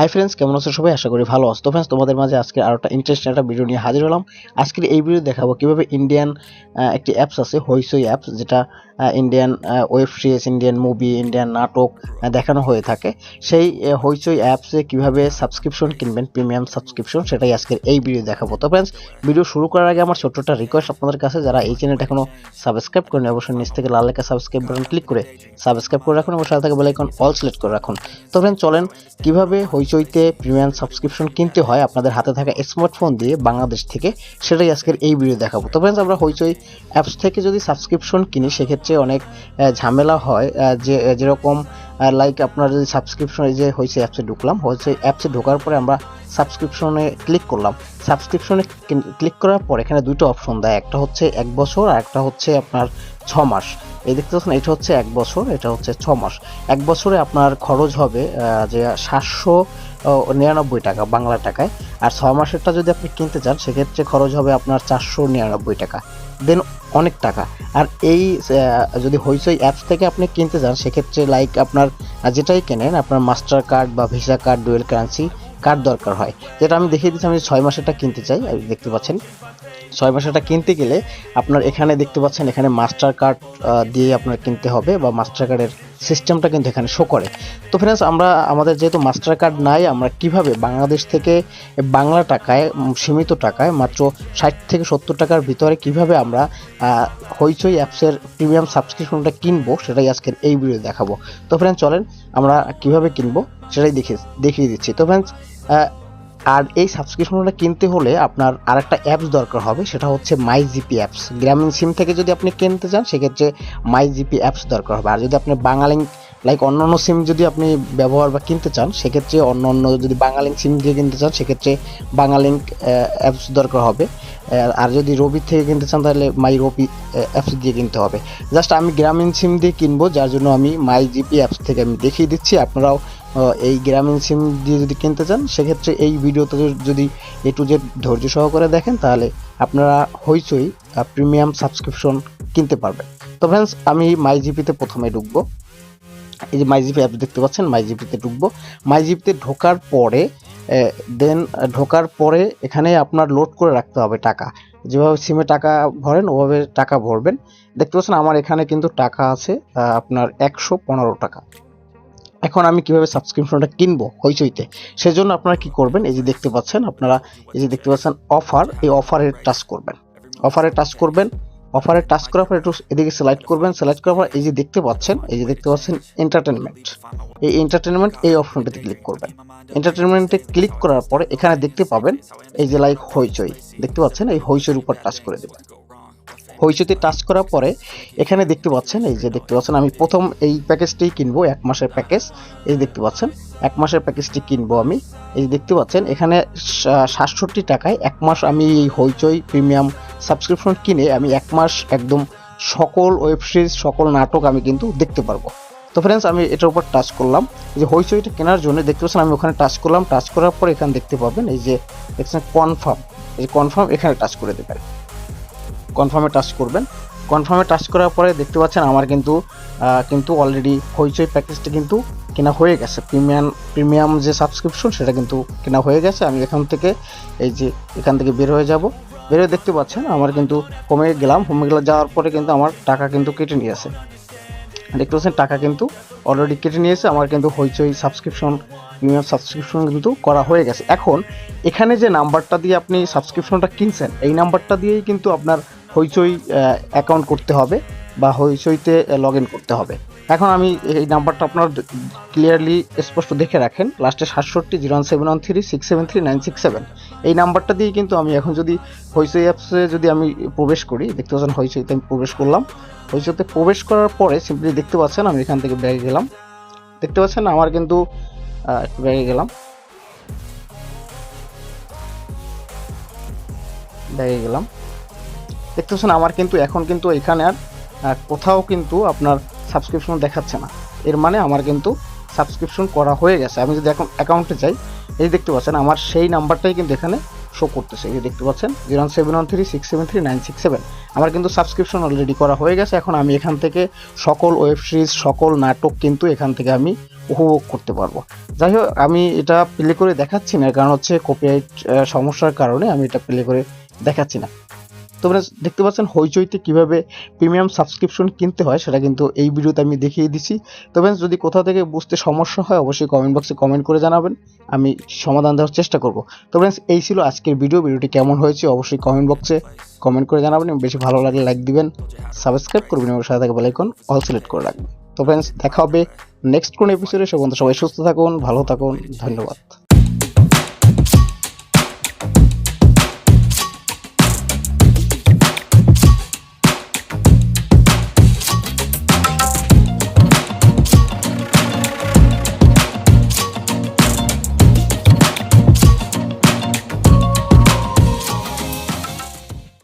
Hi friends কেমন আছো সবাই? আশা করি ভালো আছো। ফ্রেন্ডস তোমাদের মাঝে আজকে আরও একটা ইন্টারেস্টিং একটা ভিডিও নিয়ে হাজির হলাম। আজকের এই ভিডিও দেখাবো কীভাবে ইন্ডিয়ান একটি অ্যাপস আছে হইসই অ্যাপস যেটা Indian web series Indian movie Indian নাটক দেখানো হয়ে থাকে। সেই হইচই অ্যাপসে কীভাবে সাবস্ক্রিপশন কিনবেন প্রিমিয়াম সাবস্ক্রিপশন সেটাই আজকের এই ভিডিও দেখাবো। তো ফ্রেন্ডস ভিডিও শুরু করার আগে আমার ছোট্ট একটা রিকোয়েস্ট আপনাদের কাছে। যারা এই চ্যানেলটা এখনও সাবস্ক্রাইব করেন, অবশ্যই নিচ থেকে লাল লেখা সাবস্ক্রাইব বাটন ক্লিক করে সাবস্ক্রাইব করে রাখুন এবং সাথে থাকে বেলাইকন অল সিলেক্ট করে রাখুন। তো ফ্রেন্ড চলেন কীভাবে হইচইতে প্রিমিয়াম সাবস্ক্রিপশন কিনতে হয় আপনাদের হাতে থাকা স্মার্টফোন দিয়ে বাংলাদেশ থেকে, সেটাই আজকের এই ভিডিও দেখাবো। তো ফ্রেন্ডস আমরা হইচই অ্যাপস থেকে যদি সাবস্ক্রিপশন কিনি, সেক্ষেত্রে অনেক ঝামেলা হয় যে যেরকম লাইক আপনার যদি সাবস্ক্রিপশন এই যে হয়েছে অ্যাপসে ঢুকলাম হয়েছে অ্যাপসে ঢোকার পরে আমরা সাবস্ক্রিপশনে ক্লিক করলাম। সাবস্ক্রিপশনে ক্লিক করার পর এখানে দুটো অপশন দেয়, একটা হচ্ছে এক বছর আর একটা হচ্ছে আপনার ছ মাস। এই দেখতে পাচ্ছেন, এটা হচ্ছে এক বছর, এটা হচ্ছে ছ মাস। এক বছরে আপনার খরচ হবে যে সাতশো নিরানব্বই টাকা, বাংলা টাকায়। আর ছ মাসেরটা যদি আপনি কিনতে চান, সেক্ষেত্রে খরচ হবে আপনার চারশো নিরানব্বই টাকা। দেন অনেক টাকা। আর এই যদি হইচই অ্যাপস থেকে আপনি কিনতে চান, সেক্ষেত্রে লাইক আপনার যেটাই কেনেন, আপনার মাস্টার কার্ড বা visa card, dual currency card দরকার হয়। যেটা আমি দেখিয়ে দিচ্ছি, আমি ছয় মাসেরটা কিনতে চাই দেখতে পাচ্ছেন। ছয় মাসেরটা কিনতে গেলে আপনার এখানে দেখতে পাচ্ছেন এখানে মাস্টার কার্ড দিয়ে আপনার কিনতে হবে বা মাস্টার কার্ডের সিস্টেমটা কিন্তু এখানে শো করে। তো ফ্রেন্ডস আমরা, আমাদের যেহেতু মাস্টার কার্ড নাই, আমরা কীভাবে বাংলাদেশ থেকে বাংলা টাকায় সীমিত টাকায়, মাত্র ষাট থেকে সত্তর টাকার ভিতরে কীভাবে আমরা হইচই অ্যাপসের প্রিমিয়াম সাবস্ক্রিপশনটা কিনবো, সেটাই আজকের এই ভিডিও দেখাবো। তো ফ্রেন্ডস চলেন আমরা কীভাবে কিনবো, সেটাই দেখে, দেখিয়ে দিচ্ছি। তো ফ্রেন্ডস আর এই সাবস্ক্রিপশনটা কিনতে হলে আপনার আরেকটা অ্যাপস দরকার হবে, সেটা হচ্ছে মাই জিপি অ্যাপস গ্রামীণ সিম থেকে যদি আপনি কিনতে চান, সেক্ষেত্রে মাই জিপি অ্যাপস দরকার হবে। আর যদি আপনি বাঙালিং লাইক অন্য অন্য সিম যদি আপনি ব্যবহার বা কিনতে চান, সেক্ষেত্রে অন্য অন্য যদি বাঙালিং সিম দিয়ে কিনতে চান, সেক্ষেত্রে বাঙালিঙ্ক অ্যাপস দরকার হবে। আর যদি রবি থেকে কিনতে চান, তাহলে মাই রবি অ্যাপস দিয়ে কিনতে হবে। জাস্ট আমি গ্রামীণ সিম দিয়ে কিনবো, যার জন্য আমি মাই জিপি অ্যাপস থেকে আমি দেখিয়ে দিচ্ছি। আপনারাও এই গ্রামীণ সিম দিয়ে যদি কিনতে চান, সেক্ষেত্রে এই ভিডিওতে যদি এ টু জেড ধৈর্য সহকারে দেখেন, তাহলে আপনারা হইচই প্রিমিয়াম সাবস্ক্রিপশন কিনতে পারবেন। তো ফ্রেন্ডস আমি মাই জিপিতে প্রথমে ঢুকবো। এই যে মাই জিপি অ্যাপ দেখতে পাচ্ছেন মাই জিপিতে ঢুকবো। মাই জিপিতে ঢোকার পরে দেন ঢোকার পরে এখানে আপনার লোড করে রাখতে হবে টাকা। যেভাবে সিমে টাকা ভরেন, ওভাবে টাকা ভরবেন। দেখতে পাচ্ছেন, আমার এখানে কিন্তু টাকা আছে আপনার একশো পনেরো টাকা। এখন আমি কীভাবে সাবস্ক্রিপশনটা কিনবো? হইচইতে। সেজন্য আপনারা কি করবেন? এই যে দেখতে পাচ্ছেন, আপনারা এই যে দেখতে পাচ্ছেন অফার এই অফারে টাচ করবেন। অফারে টাচ করবেন অফারে টাচ করার পর একটু এদিকে সিলেক্ট করবেন সিলেক্ট করার পর এই যে দেখতে পাচ্ছেন, এই যে দেখতে পাচ্ছেন এন্টারটেনমেন্ট এই এন্টারটেনমেন্ট এই অপশনটাতে ক্লিক করবেন। এন্টারটেনমেন্টে ক্লিক করার পরে এখানে দেখতে পাবেন, এই যে লাইক হইচই। দেখতে পাচ্ছেন? এই হইচইয়ের উপর টাচ করে দেবেন। হইচইতে টাচ করার পরে এখানে দেখতে পাচ্ছেন, এই যে দেখতে পাচ্ছেন, আমি প্রথম এই প্যাকেজটি কিনবো, এক মাসের প্যাকেজ এই দেখতে পাচ্ছেন, এক মাসের প্যাকেজটি কিনবো আমি, এই দেখতে পাচ্ছেন, এখানে সাতষট্টি টাকায় এক মাস আমি এই হইচই প্রিমিয়াম সাবস্ক্রিপশন কিনে আমি এক মাস একদম সকল ওয়েব সিরিজ সকল নাটক আমি কিন্তু দেখতে পারব। তো ফ্রেন্ডস আমি এটার উপর টাচ করলাম যে হইচইটা কেনার জন্য দেখতে পাচ্ছেন, আমি ওখানে টাচ করলাম টাচ করার পর এখানে দেখতে পাবেন, এই যে দেখছেন কনফার্ম এই কনফার্ম এখানে টাচ করে দেবেন। কনফার্মে টাচ করবেন। কনফার্মে টাচ করার পরে দেখতে পাচ্ছেন আমার কিন্তু কিন্তু অলরেডি হইচই প্যাকেজটা কিন্তু কেনা হয়ে গেছে। প্রিমিয়াম প্রিমিয়াম যে সাবস্ক্রিপশন সেটা কিন্তু কেনা হয়ে গেছে। আমি এখান থেকে এই যে এখান থেকে বের হয়ে যাব। বের হয়ে দেখতে পাচ্ছেন আমার কিন্তু হোমে গেলাম। হোমে গেলে যাওয়ার পরে কিন্তু আমার টাকা কিন্তু কেটে নিয়েছে দেখতে পাচ্ছেন টাকা কিন্তু অলরেডি কেটে নিয়েছে আমার কিন্তু হইচই সাবস্ক্রিপশন প্রিমিয়াম সাবস্ক্রিপশন কিন্তু করা হয়ে গেছে। এখন এখানে যে নাম্বারটা দিয়ে আপনি সাবস্ক্রিপশনটা কিনছেন, এই নাম্বারটা দিয়েই কিন্তু আপনার হইচই অ্যাকাউন্ট করতে হবে বা হইচইতে লগ ইন করতে হবে। এখন আমি এই নাম্বারটা আপনার ক্লিয়ারলি স্পষ্ট দেখে রাখেন। লাস্টে সাতষট্টি zero one seven one three six seven three nine six seven এই নাম্বারটা দিয়ে কিন্তু আমি এখন যদি হইচই অ্যাপসে যদি আমি প্রবেশ করি, দেখতে পাচ্ছেন হইচইতে আমি প্রবেশ করলাম। হইচইতে প্রবেশ করার পরে সিম্পলি দেখতে পাচ্ছেন, আমি এখান থেকে ব্যাগে গেলাম। দেখতে পাচ্ছেন, আমার কিন্তু একটু ব্যাগে গেলাম। ব্যাগে গেলাম। দেখতে পাচ্ছেন আমার কিন্তু এখন কিন্তু এখানে আর কোথাও কিন্তু আপনার সাবস্ক্রিপশন দেখাচ্ছে না। এর মানে আমার কিন্তু সাবস্ক্রিপশন করা হয়ে গেছে। আমি যদি এখন অ্যাকাউন্টে যাই, এই দেখতে পাচ্ছেন, আমার সেই নাম্বারটাই কিন্তু এখানে শো করতেছে। এই দেখতে পাচ্ছেন zero seven one three six seven three nine six seven আমার কিন্তু সাবস্ক্রিপশন অলরেডি করা হয়ে গেছে। এখন আমি এখান থেকে সকল ওয়েব সিরিজ সকল নাটক কিন্তু এখান থেকে আমি উপভোগ করতে পারব। যাই হোক, আমি এটা প্লে করে দেখাচ্ছি না, কারণ হচ্ছে কপিরাইট সমস্যার কারণে আমি এটা প্লে করে দেখাচ্ছি না। তোমরা দেখতে পাচ্ছেন হইচইতে কীভাবে প্রিমিয়াম সাবস্ক্রিপশন কিনতে হয় সেটা কিন্তু এই ভিডিওতে আমি দেখিয়ে দিছি তবে যদি কোথা থেকে বুঝতে সমস্যা হয়, অবশ্যই কমেন্ট বক্সে কমেন্ট করে জানাবেন। আমি সমাধান দেওয়ার চেষ্টা করব। তো ফ্রেন্ডস এই ছিল আজকের ভিডিও ভিডিওটি কেমন হয়েছে অবশ্যই কমেন্ট বক্সে কমেন্ট করে জানাবেন এবং বেশি ভালো লাগলে লাইক দিবেন সাবস্ক্রাইব করবেন এবং সাথে থাকা বেলাইকন অল সিলেক্ট করে রাখবেন। তো ফ্রেন্ডস দেখা হবে নেক্সট কোন এপিসোডে সে সবাই সুস্থ থাকুন, ভালো থাকুন, ধন্যবাদ।